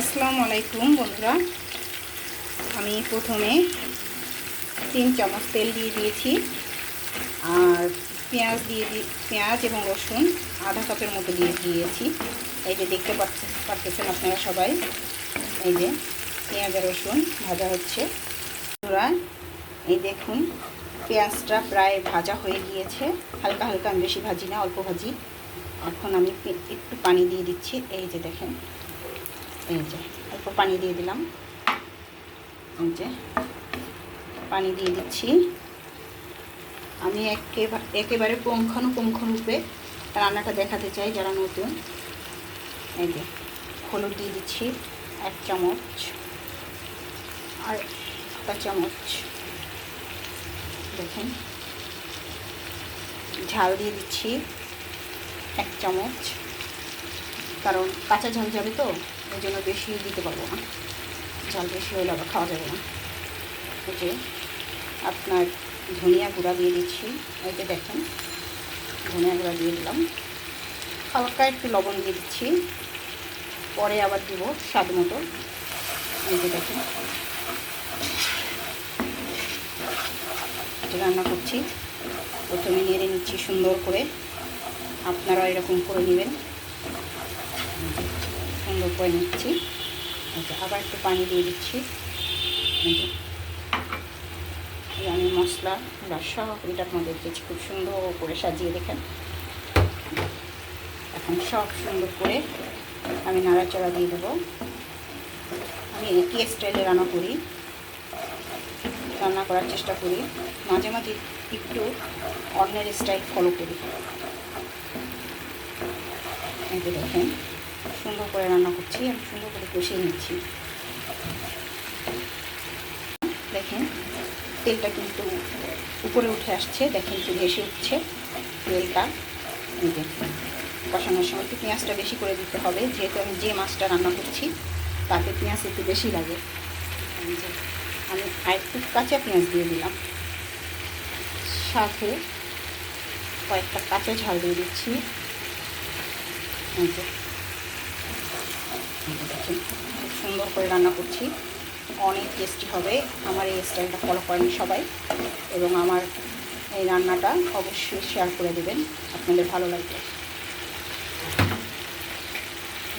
আসসালামু আলাইকুম, বন্ধুরা। আমি প্রথমে তিন চামচ তেল দিয়ে দিয়েছি, আর পেঁয়াজ দিয়ে পেঁয়াজ এবং রসুন আধা কাপের মতো দিয়ে দিয়েছি। এই যে দেখতে পাচ্ছে, পারতেছেন আপনারা সবাই। এই যে পেঁয়াজ রসুন ভাজা হচ্ছে। বন্ধুরা, এই দেখুন, পেঁয়াজটা প্রায় ভাজা হয়ে গিয়েছে। হালকা হালকা আমি বেশি ভাজি না, অল্প ভাজি। এখন আমি একটু পানি দিয়ে দিচ্ছি। এই যে দেখেন এই যে পানি দিয়ে দিলাম। এই যে, পানি দিয়ে দিচ্ছি। আমি একেবারে একেবারে পুঙ্খানুপুঙ্খরূপে রান্নাটা দেখাতে চাই যারা নতুন। এই যে, হলুদ দিয়ে দিচ্ছি, এক চামচ। আর একটা চামচ, দেখেন। ঝাল দিয়ে দিচ্ছি, এক চামচ। কারণ কাঁচা ঝাল যাবে তো? ওই জন্য বেশি দিতে পারব না। ঝাল বেশি হলে আবার খাওয়া যাবে না। এই যে আপনার ধনিয়া গুঁড়া দিয়ে দিচ্ছি। এই যে দেখেন, ধনিয়া গুঁড়া দিয়ে দিলাম। হালকা একটু লবণ দিয়ে দিচ্ছি। পরে আবার দিব স্বাদ মতো। এই যে দেখেন। এটা রান্না করছি। প্রথমে নেড়ে নিচ্ছি সুন্দর করে। আপনারা এরকম করে নেবেন। সুন্দর করে নিচ্ছি। আচ্ছা আবার একটু পানি দিয়ে দিচ্ছি। আমি মশলা সব এটা আপনাদেরকে খুব সুন্দর করে সাজিয়ে দেখেন। এখন সব সুন্দর করে আমি নাড়াচাড়া দিয়ে দেবো। আমি একই স্টাইলে রান্না করি। রান্না করার চেষ্টা করি। মাঝে মাঝে একটু অন্যের স্টাইল ফলো করি। দেখেন। সুন্দর করে রান্না করছি, আমি সুন্দর করে কষিয়ে নিচ্ছি। দেখেন, তেলটা কিন্তু উপরে উঠে আসছে, দেখেন একটু ভেসে উঠছে তেলটা। কষানোর সময় একটু পেঁয়াজটা বেশি করে দিতে হবে, যেহেতু আমি যে মাছটা রান্না করছি, তাতে পেঁয়াজ একটু বেশি লাগে। আমি আরেকটু কাঁচা পেঁয়াজ দিয়ে দিলাম। সাথে কয়েকটা কাঁচা ঝাল দিয়ে দিচ্ছি। সুন্দর করে রান্না করছি। অনেক টেস্টি হবে। আমার এই স্টাইলটা ফলো করেন সবাই। এবং আমার এই রান্নাটা অবশ্যই শেয়ার করে দেবেন। আপনাদের ভালো লাগবে।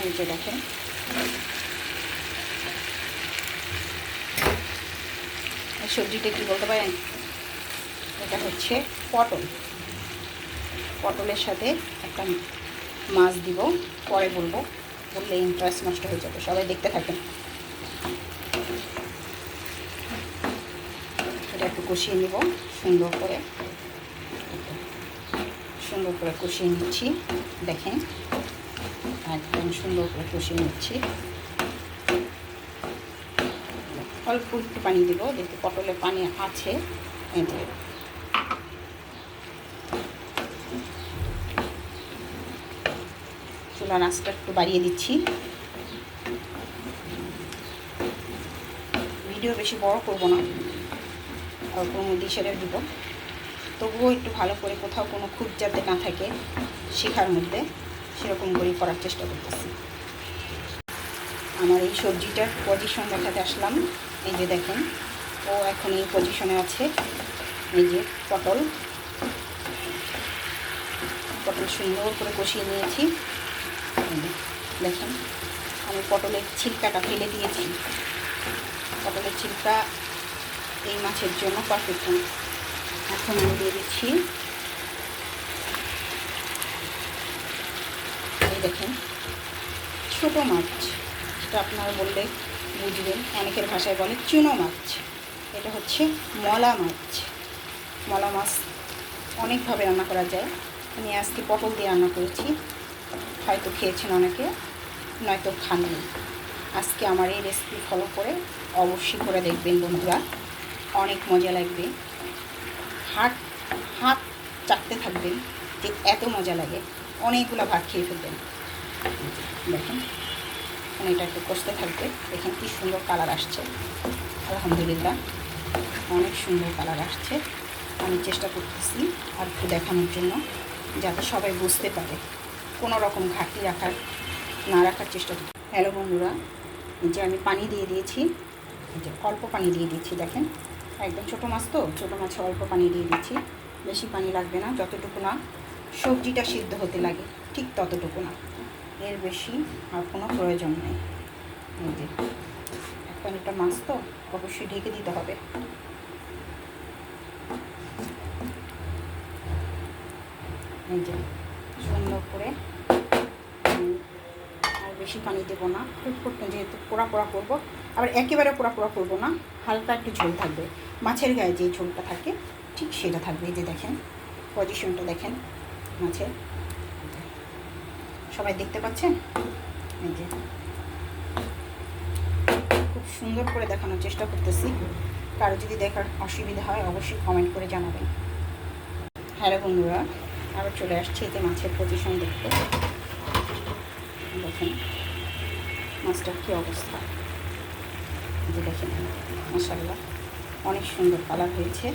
এই যে দেখেন। এই সবজিটা কি বলতে পারেন? এটা হচ্ছে পটল। পটলের সাথে একটা মাছ দিব। পরে বলব। বললে ইন্টারেস্ট নষ্ট হয়ে যাবে, সবাই দেখতে থাকেন এটা একটু কষিয়ে নেব, সুন্দর করে। সুন্দর করে কষিয়ে নিচ্ছি, দেখেন। একদম সুন্দর করে কষিয়ে নিচ্ছি। অল্প একটু পানি দেবো যেহেতু পটলের পানি আছে এই যে চুলার আঁচটা একটু বাড়িয়ে দিচ্ছি। ভিডিও বেশি বড় করব না, অল্প মধ্যে সেরে দিব। তবুও একটু ভালো করে কোথাও কোনো খুব যাতে না থাকে শেখার মধ্যে সেরকম করেই করার চেষ্টা করতেছি। আমার এই সবজিটার পজিশন দেখাতে আসলাম। এই যে দেখেন, ও এখন এই পজিশনে আছে। এই যে পটল। পটল সুন্দর করে কষিয়ে নিয়েছি। দেখেন। আমি পটলের ছিলকাটা ফেলে দিয়েছি। পটলের ছিলকা এই মাছের জন্য পারফেক্ট এখন আমি দিয়ে দিচ্ছি। এই দেখেন, ছোটো মাছ। যেটা আপনারা বললে বুঝবেন, অনেকের ভাষায় বলে চুনো মাছ। এটা হচ্ছে মলা মাছ। মলা মাছ অনেকভাবে রান্না করা যায়। আমি আজকে পটল দিয়ে রান্না করেছি। হয়তো খেয়েছেন অনেকে, নয়তো খাননি। আজকে আমার এই রেসিপি ফলো করে অবশ্যই করে দেখবেন বন্ধুরা। অনেক মজা লাগবে। হাত হাত চাটতে থাকবেন যে এত মজা লাগে। অনেকগুলো ভাত খেয়ে ফেলবেন। দেখেন এটা একটু কষতে থাকবে। দেখেন কী সুন্দর কালার আসছে। আলহামদুলিল্লাহ, অনেক সুন্দর কালার আসছে। আমি চেষ্টা করতেছি আর একটু দেখানোর জন্য, যাতে সবাই বুঝতে পারে। কোনো রকম ঘাটতি রাখার, না রাখার চেষ্টা করি হ্যালো বন্ধুরা যে আমি পানি দিয়ে দিয়েছি যে অল্প পানি দিয়ে দিচ্ছি দেখেন। একদম ছোটো মাছ তো, ছোটো মাছে অল্প পানি দিয়ে দিচ্ছি বেশি পানি লাগবে না, যতটুকু না সবজিটা সিদ্ধ হতে লাগে, ঠিক ততটুকু না। এর বেশি আর কোনো প্রয়োজন নেই। এই যে, এক পানিটা মাছ তো, অবশ্যই ঢেকে দিতে হবে। এই যে, সুন্দর করে বেশি পানি দেবো না। খুব ফুটফুট যেহেতু পোড়া পোড়া করব। আবার একেবারে পোড়া পোড়া করব না, হালকা একটু ঝোল থাকবে। মাছের গায়ে যে ঝোলটা থাকে, ঠিক সেটা থাকবে যে দেখেন পজিশনটা দেখেন মাছের। সবাই দেখতে পাচ্ছেন? এই যে। খুব সুন্দর করে দেখানোর চেষ্টা করতেছি। কারও যদি দেখার অসুবিধা হয়, অবশ্যই কমেন্ট করে জানাবেন। হ্যালো বন্ধুরা, আবার চলে আসছে এতে মাছের পজিশন দেখতে। দেখেন। মাছটার কী অবস্থা? যে দেখেন মশাল্লা অনেক সুন্দর কালার হয়েছে।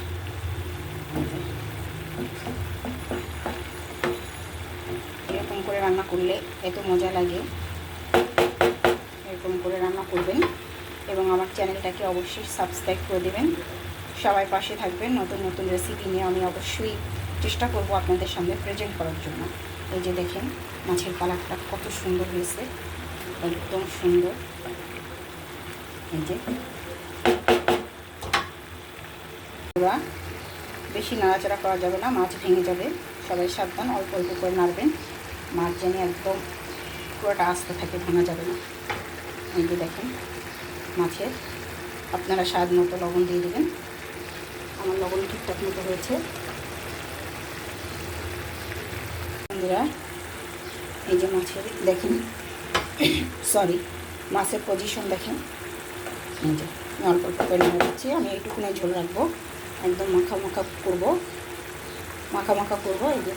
এরকম করে রান্না করলে এত মজা লাগে। এরকম করে রান্না করবেন এবং আমার চ্যানেলটাকে অবশ্যই সাবস্ক্রাইব করে দেবেন। সবাই পাশে থাকবেন। নতুন নতুন রেসিপি নিয়ে আমি অবশ্যই চেষ্টা করব আপনাদের সামনে প্রেজেন্ট করার জন্য। এই যে দেখেন, মাছের কালারটা কত সুন্দর হয়েছে, একদম সুন্দর। এই যে। বেশি নাড়াচাড়া করা যাবে না, মাছ ভেঙে যাবে। সবাই সাবধান, অল্প অল্প করে নাড়বেন। মাছ যেন একদম পুরোটা আস্তে থাকে, ভাঙা যাবে না। এই যে দেখেন, মাছের আপনারা স্বাদ মতো লবণ দিয়ে দেবেন। আমার লবণ ঠিকঠাক মতো হয়েছে। বন্ধুরা, এই যে মাছের, দেখেন সরি মাছের পজিশন দেখেন। এই যে অল্প অল্প করে নিয়ে আমি এইটুকুনে ঝোল রাখব, একদম মাখা মাখা করব। মাখা মাখা করব, এই যে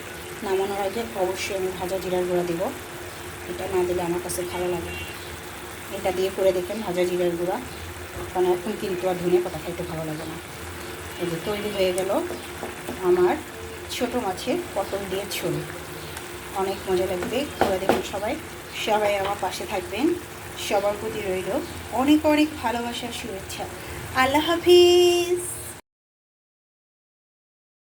নামানোর আগে অবশ্যই আমি ভাজা জিরার গুঁড়া দেবো। এটা না দিলে আমার কাছে ভালো লাগে এটা দিয়ে করে দেখেন ভাজা জিরার গুঁড়া। কারণ এখন কিন্তু আর ধনে পাতা খাইতে ভালো লাগে না। এই যে তৈরি হয়ে গেল আমার ছোট মাছের পটল দিয়ে ঝোল। অনেক মজা লাগবে। করে দেখুন সবাই। সবাই আমার পাশে থাকবেন। সবার প্রতি রইল। অনেক অনেক ভালোবাসার শুভেচ্ছা। আল্লাহ হাফিজ।